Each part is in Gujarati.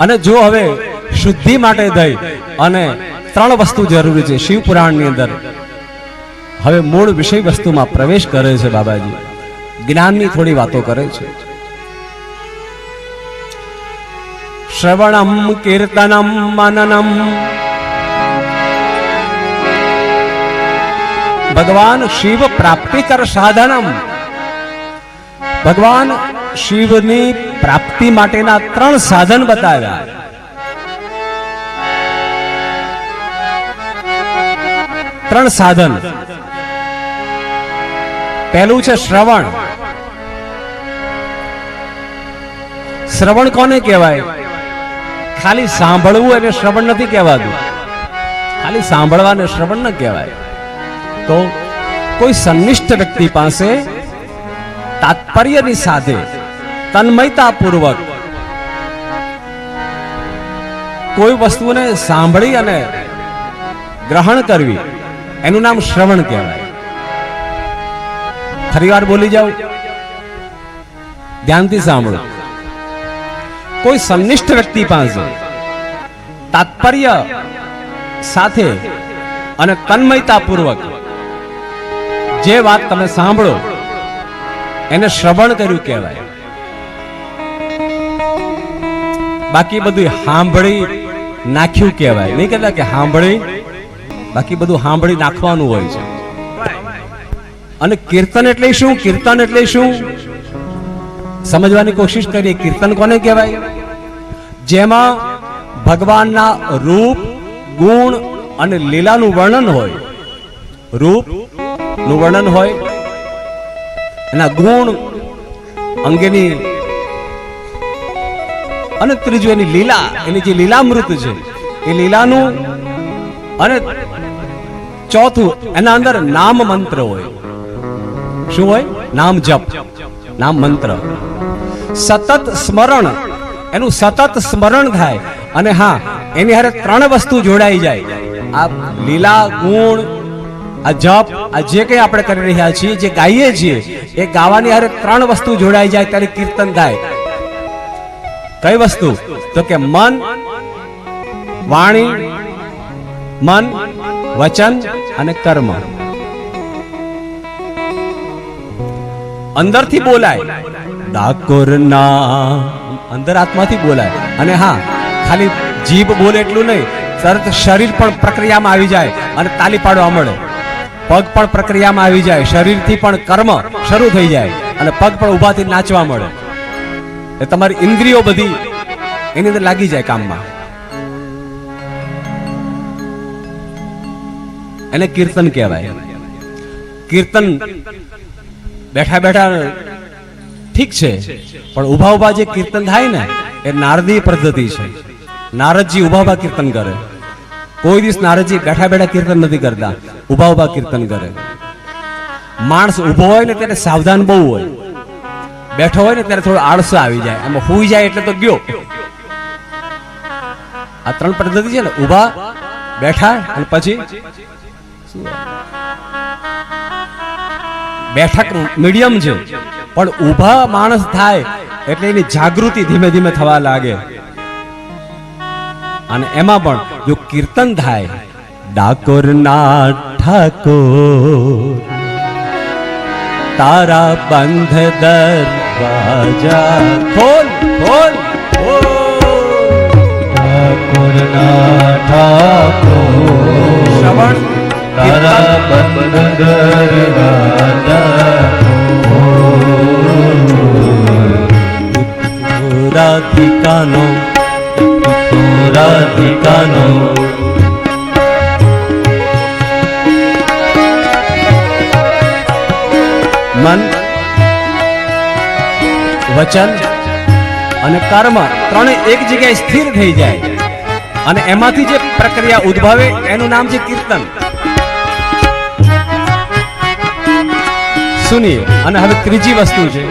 અને જો હવે શુદ્ધિ માટે દઈ અને ત્રણ વસ્તુ જરૂરી છે શિવ અંદર. હવે મૂળ વિષય વસ્તુમાં પ્રવેશ કરે છે બાબાજી. જ્ઞાનની થોડી વાતો કરે છે. શ્રવણમ, કીર્તનમ, મનનમ. ભગવાન શિવ પ્રાપ્તિકર સાધનમ. ભગવાન શિવની પ્રાપ્તિ માટેના ત્રણ સાધન બતાવ્યા. ત્રણ સાધન. પહેલું છે શ્રવણ. શ્રવણ કોને કહેવાય? ખાલી સાંભળવું એને શ્રવણ નથી કહેવાતું. ખાલી સાંભળવાને શ્રવણ ન કહેવાય. તો કોઈ સંનિષ્ઠ વ્યક્તિ પાસે તાત્પર્યની સાથે તન્મયતાપૂર્વક. કોઈ વસ્તુને સાંભળી અને ગ્રહણ કરવી, એનું નામ શ્રવણ કહેવાય. ફરીવાર બોલી જાઓ ધ્યાનથી સાંભળો. કોઈ સંનિષ્ઠ વ્યક્તિ પાસે તાત્પર્ય સાથે અને તન્મયતાપૂર્વક જે વાત તમે સાંભળો, એને શ્રવણ કર્યું કહેવાય. બાકી બધું સાંભળી નાખ્યું કહેવાય. નહીં કહેતા કે સાંભળી બાકી બધું સાંભળી નાખવાનું હોય છે. અને કીર્તન એટલે શું? કીર્તન એટલે શું? સમજવાની કોશિશ કરીએ, કીર્તન કોને કહેવાય? જેમાં ભગવાનના રૂપ, ગુણ અને લીલાનું વર્ણન હોય. રૂપનું વર્ણન હોય. એના ગુણ અંગેની અને ત્રીજું એની લીલા, એની જે લીલામૃત છે, એ લીલાનું અને ચોથું, એના અંદર નામ મંત્ર હોય. શું હોય? નામ જપ. નામ મંત્ર. સતત સ્મરણ. એનું સતત સ્મરણ થાય અને હા, એની હારે ત્રણ વસ્તુ જોડાઈ જાય. આ લીલા ગુણ, આ જપ, આ જે કંઈ આપણે કરી રહ્યા છીએ, જે ગાઈએ છીએ, એ ગાવાની હારે ત્રણ વસ્તુ જોડાઈ જાય, ત્યારે કીર્તન થાય કઈ વસ્તુ? તો કે મન, વાણી, મન, વચન અને કર્મ. અંદરથી બોલાય. ડાકોર ના અંદર આત્માથી બોલાય. અને હા, ખાલી જીભ બોલે એટલું નહીં તરત શરીર પણ પ્રક્રિયામાં આવી જાય અને તાલી પાડવા મળે. પગ પણ પ્રક્રિયામાં આવી જાય. શરીરથી પણ કર્મ શરૂ થઈ જાય અને પગ પણ ઉભાથી નાચવા મળે. એ તમારી ઇન્દ્રિયો બધી એની અંદર લાગી જાય કામમાં. એને કીર્તન કહેવાય. કીર્તન બેઠા બેઠા ઠીક છે, પણ ઊભા ઊભા જે કીર્તન થાય ને, એ નારદી પદ્ધતિ છે. નારદજી ઊભા ઊભા કીર્તન કરે. કોઈ દિવસ નારદજી બેઠા બેઠા કીર્તન નથી કરતા. ઊભા ઊભા કીર્તન કરે. માણસ ઊભો હોય ને ત્યારે સાવધાન બહુ હોય. બેઠો હોય ને ત્યારે થોડો આળસો આવી જાય. એમાં હુઈ જાય એટલે તો ગયો. આ ત્રણ પદ્ધતિ છે ને, ઊભા, બેઠા અને પછી બેઠક મીડિયમ છે. પણ ઊભા માણસ થાય એટલે એની જાગૃતિ ધીમે ધીમે થવા લાગે. અને એમાં પણ જો કીર્તન થાય, ડાકોર ના ઠાકોર, તારા બંધ દરવાજા ખોલ ખોલ ખોલ ઠાકોરના ઠાકોર શ્રવણ તારા કીર્તન બંધ દરવાજા રાધિકાનો રાધિકાનો મન વચન અને કર્મ ત્રણે એક જગ્યાએ સ્થિર થઈ જાય. અને એમાંથી જે પ્રક્રિયા ઉદ્ભવે એનું નામ છે કીર્તન. સુનિએ, અને હવે ત્રીજી વસ્તુ છે.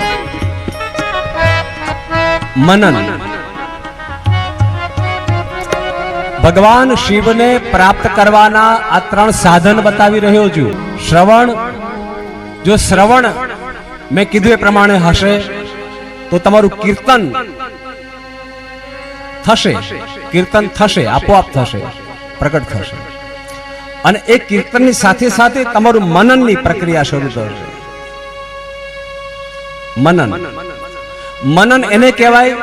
મનન. ભગવાન શિવને પ્રાપ્ત કરવાના આ ત્રણ સાધન બતાવી રહ્યો છું. શ્રવણ. જો શ્રવણ મેં કીધું એ પ્રમાણે હશે તો તમારું કીર્તન થશે. કીર્તન થશે, આપોઆપ થશે, પ્રગટ થશે. અને એ કીર્તનની સાથે સાથે તમારું મનનની પ્રક્રિયા શરૂ થશે. મનન. મનન એને કહેવાય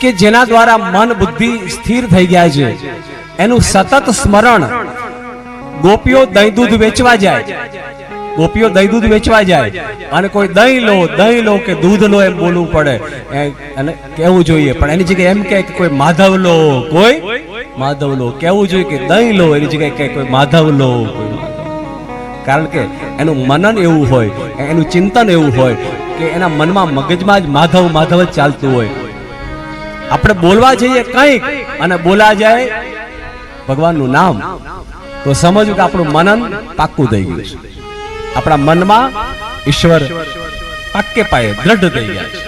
કે જેના દ્વારા મન બુદ્ધિ સ્થિર થઈ ગયા છે. એનું સતત સ્મરણ ગોપીઓ દહીં દૂધ વેચવા જાય. ગોપીઓ દહીં દૂધ વેચવા જાય. અને કોઈ દહીં લો દહીં લો કે દૂધ લો એમ બોલવું પડે. અને કહેવું જોઈએ. પણ એની જગ્યાએ એમ કે કોઈ માધવ લો, કોઈ માધવ લો. કહેવું જોઈએ કે દહીં લો, એની જગ્યાએ કે કોઈ માધવ લો કારણ કે એનું મનન એવું હોય, એનું ચિંતન એવું હોય કે એના મનમાં મગજમાં જ માધવ માધવ જ ચાલતું હોય. આપણે બોલવા જઈએ કંઈક અને બોલા જાય ભગવાનનું નામ. તો સમજવું કે આપણું મનન પાક્કું થઈ ગયું છે. આપણા મનમાં ઈશ્વર પાક્કે પાયે દ્રઢ થઈ ગયા છે.